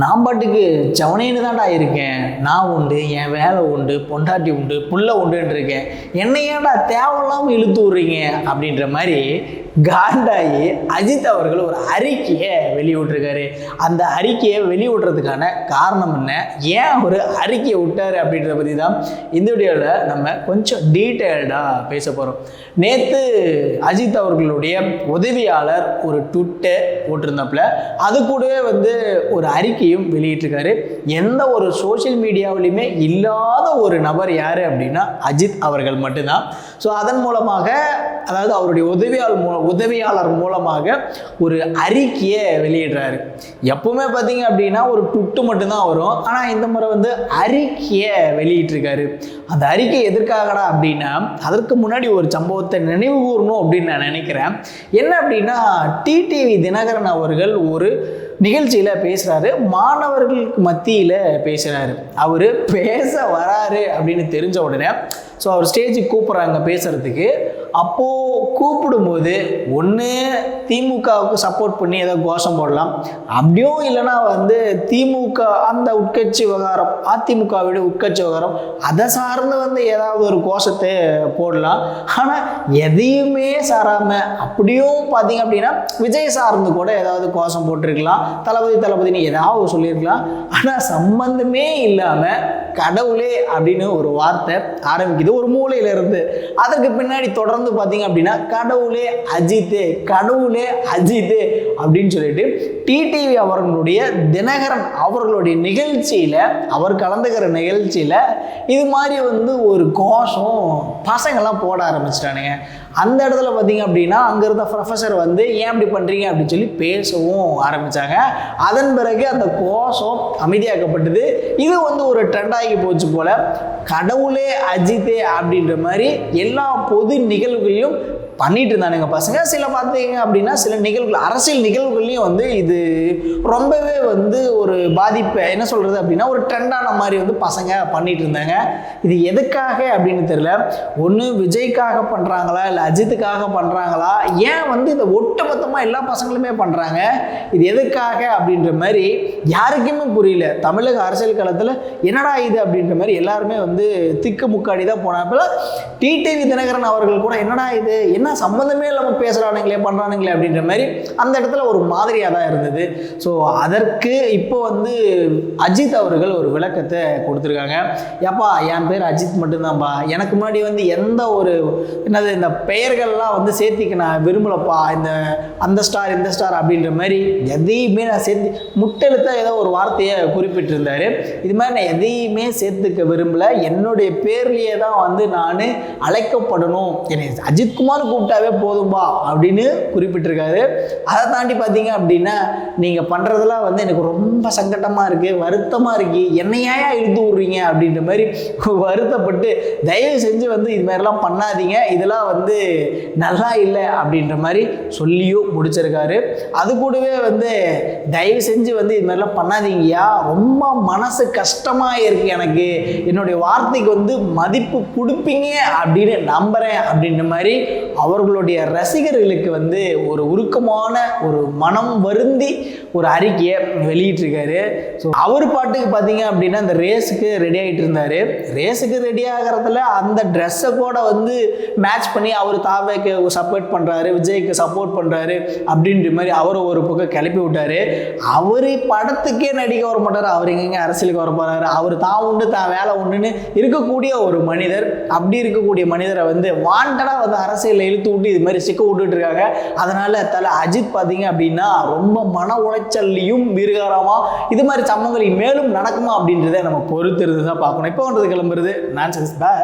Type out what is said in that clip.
நான் பாட்டுக்கு செவனேன்னு தான்டா இருக்கேன். நான் உண்டு என் வேலை உண்டு பொண்டாட்டி உண்டு புள்ள உண்டுன்னு இருக்கேன். என்னை ஏன்டா தேவையில்லாமல் இழுத்து விட்றீங்க? அப்படின்ற மாதிரி காண்டாயி அஜித் அவர்கள் ஒரு அறிக்கையை வெளியிட்டிருக்காரு. அந்த அறிக்கையை வெளியிடுறதுக்கான காரணம் என்ன? ஏன் ஒரு அறிக்கையை விட்டார் அப்படின்றத பற்றி தான் இந்த வீடியோவில் நம்ம கொஞ்சம் டீட்டெயில்டாக பேச போகிறோம் நேற்று அஜித் அவர்களுடைய உதவியாளர் ஒரு ட்விட்டை போட்டிருந்தாப்புல அது கூடவே வந்து ஒரு அறிக்கை அறிக்கையும் வெளியிட்டிருக்காரு. எந்த ஒரு சோஷியல் மீடியாவிலையுமே இல்லாத ஒரு நபர் யார் அப்படின்னா அஜித் அவர்கள் மட்டும்தான். ஸோ அதன் மூலமாக அதாவது அவருடைய உதவியாளர் மூல உதவியாளர் மூலமாக ஒரு அறிக்கையை வெளியிடுறாரு. எப்பவுமே பார்த்தீங்க அப்படின்னா ஒரு டுட்டு மட்டும்தான் வரும். ஆனால் இந்த முறை வந்து அறிக்கையை வெளியிட்டிருக்காரு. அந்த அறிக்கை எதற்காகடா அப்படின்னா அதற்கு முன்னாடி ஒரு சம்பவத்தை நினைவு கூறணும் அப்படின்னு நான் நினைக்கிறேன். என்ன அப்படின்னா டிடிவி தினகரன் அவர்கள் ஒரு நிகழ்ச்சியில் பேசுகிறாரு மாணவர்களுக்கு மத்தியில் பேசுகிறாரு அவர் பேச வராரு அப்படின்னு தெரிஞ்ச உடனே ஸோ அவர் ஸ்டேஜுக்கு கூப்பிட்றாங்க பேசுகிறதுக்கு அப்போது கூப்பிடும்போது ஒன்று திமுகவுக்கு சப்போர்ட் பண்ணி ஏதோ கோஷம் போடலாம். அப்படியும் இல்லைன்னா வந்து திமுக அந்த உட்கட்சி விவகாரம் அதிமுகவிட உட்கட்சி விவகாரம் அதை சார்ந்து வந்து ஏதாவது ஒரு கோஷத்தை போடலாம். ஆனால் எதையுமே சாராமல் அப்படியும் பார்த்தீங்க அப்படின்னா விஜய் சார்ந்து கூட ஏதாவது கோஷம் போட்டிருக்கலாம். தளபதி தளபதினு ஏதாவது சொல்லியிருக்கலாம். ஆனால் சம்பந்தமே இல்லாமல் கடவுளே அப்படின்னு ஒரு வார்த்தை ஆரம்பிக்குது. ஒரு மூலையிலிருந்து. அதற்கு பின்னாடி தொடர்ந்து பார்த்தீங்க அப்படின்னா கடவுளே அஜித்து கடவுளே அஜித்து அப்படின்னு சொல்லிட்டு டிடிவி அவர்களுடைய தினகரன் அவர்களுடைய நிகழ்ச்சியில் அவர் கலந்துக்கிற நிகழ்ச்சியில் இது மாதிரி வந்து ஒரு கோஷம் பசங்கள்லாம் போட ஆரம்பிச்சிட்டானுங்க. அந்த இடத்துல பார்த்தீங்க அப்படின்னா அங்கே இருந்த ப்ரொஃபஸர் வந்து ஏன் இப்படி பண்ணுறீங்க அப்படின்னு சொல்லி பேசவும் ஆரம்பித்தாங்க அதன் பிறகு அந்த கோஷம் அமைதியாக்கப்பட்டது. இது வந்து ஒரு ட்ரெண்டாகி போச்சு போல் கடவுளே அஜித்தே அப்படின்ற மாதிரி எல்லா பொது நிகழ்வுகளையும் பண்ணிட்டு இருந்தானுங்க பசங்க. சில பார்த்தீங்க அப்படின்னா சில நிகழ்வுகள் அரசியல் நிகழ்வுகள்லையும் வந்து இது ரொம்பவே வந்து ஒரு பாதிப்பை என்ன சொல்கிறது அப்படின்னா ஒரு ட்ரெண்டான மாதிரி வந்து பசங்க பண்ணிட்டு இருந்தாங்க. இது எதுக்காக அப்படின்னு தெரியல. ஒன்று விஜய்க்காக பண்ணுறாங்களா இல்லை அஜித்துக்காக பண்ணுறாங்களா ஏன் வந்து இதை ஒட்டுமொத்தமாக எல்லா பசங்களுமே பண்ணுறாங்க இது எதுக்காக அப்படின்ற மாதிரி யாருக்குமே புரியல. தமிழக அரசியல் களத்தில் என்னடா இது அப்படின்ற மாதிரி எல்லாருமே வந்து திக்கு முக்காடி தான் போனாப்பில் டிடிவி தினகரன் அவர்கள் கூட என்னடா இது? என்ன சம்மந்தமே இல்லாமல் பேசுகிறானுங்களே பண்ணுறானுங்களே அப்படின்ற மாதிரி அந்த இடத்துல ஒரு மாதிரியாக தான் இருந்தது. ஸோ அதற்கு இப்போ வந்து அஜித் அவர்கள் ஒரு விளக்கத்தை கொடுத்துருக்காங்க. ஏப்பா என் பேர் அஜித் மட்டும்தான்ப்பா எனக்கு முன்னாடி வந்து எந்த ஒரு என்னது இந்த பெயர்கள்லாம் வந்து சேர்த்திக்க நான் விரும்பலப்பா. இந்த அந்த ஸ்டார் இந்த ஸ்டார் அப்படின்ற மாதிரி எதையுமே நான் சேர்த்து முட்டெழுத்த ஏதோ ஒரு வார்த்தையை குறிப்பிட்டிருந்தார். இது மாதிரி நான் எதையுமே சேர்த்துக்க விரும்பல. என்னுடைய பேர்லேயே தான் வந்து நான் அழைக்கப்படணும். என்னை அஜித்குமார் கூப்பிட்டாவே போதும்பா அப்படின்னு குறிப்பிட்டிருக்காரு. அதை தாண்டி பார்த்தீங்க அப்படின்னா நீங்கள் பண்ணுறதெல்லாம் வந்து எனக்கு ரொம்ப சங்கட்டமாக இருக்குது வருத்தமாக இருக்குது என்னையா இழுத்து விட்றீங்க அப்படின்ற மாதிரி வருத்தப்பட்டு தயவு செஞ்சு வந்து இது மாதிரிலாம் பண்ணாதீங்க. இதெல்லாம் வந்து நல்லா இல்லை அப்படின்ற மாதிரி சொல்லியும் முடிச்சிருக்காரு. அது கூடவே வந்து தயவு செஞ்சு வந்து இது மாதிரிலாம் பண்ணாதீங்கயா ரொம்ப மனசு கஷ்டமாக இருக்குது எனக்கு. என்னுடைய வார்த்தைக்கு வந்து மதிப்பு கொடுப்பீங்க அப்படின்னு நம்புகிறேன் அப்படின்ற மாதிரி அவர்களுடைய ரசிகர்களுக்கு வந்து ஒரு உருக்கமான ஒரு மனம் வருந்தி ஒரு அறிக்கையை வெளியிட்டிருக்காரு. ஸோ அவர் பாட்டுக்கு பார்த்தீங்க அப்படின்னா அந்த ரேஸுக்கு ரெடி ஆகிட்டு இருந்தார். ரேஸுக்கு ரெடி ஆகிறதுல அந்த ட்ரெஸ்ஸை கூட வந்து மேட்ச் பண்ணி அவர் தாவேக்கு சப்போர்ட் பண்ணுறாரு விஜய்க்கு சப்போர்ட் பண்ணுறாரு அப்படின்ற மாதிரி அவரை ஒரு பக்கம் கிளப்பி விட்டார். அவர் படத்துக்கே நடிக்க வர மாட்டார் அவர் எங்கெங்க அரசியலுக்கு வர போகிறாரு அவர் தான் உண்டு தான் வேலை உண்டுன்னு இருக்கக்கூடிய ஒரு மனிதர். அப்படி இருக்கக்கூடிய மனிதரை வந்து வாண்டடாக வந்து அரசியலில் இழுத்து விட்டு இது மாதிரி சிக்க விட்டுட்டு இருக்காங்க. அதனால தலை அஜித் பார்த்தீங்க அப்படின்னா ரொம்ப மன உளைச்சல்லையும் வீரகாரமா இது மாதிரி சம்பவங்கள் மேலும் நடக்குமா அப்படின்றத நம்ம பொறுத்திருந்து தான் பார்க்கணும். இப்போ வந்து கிளம்புறது. நான் பே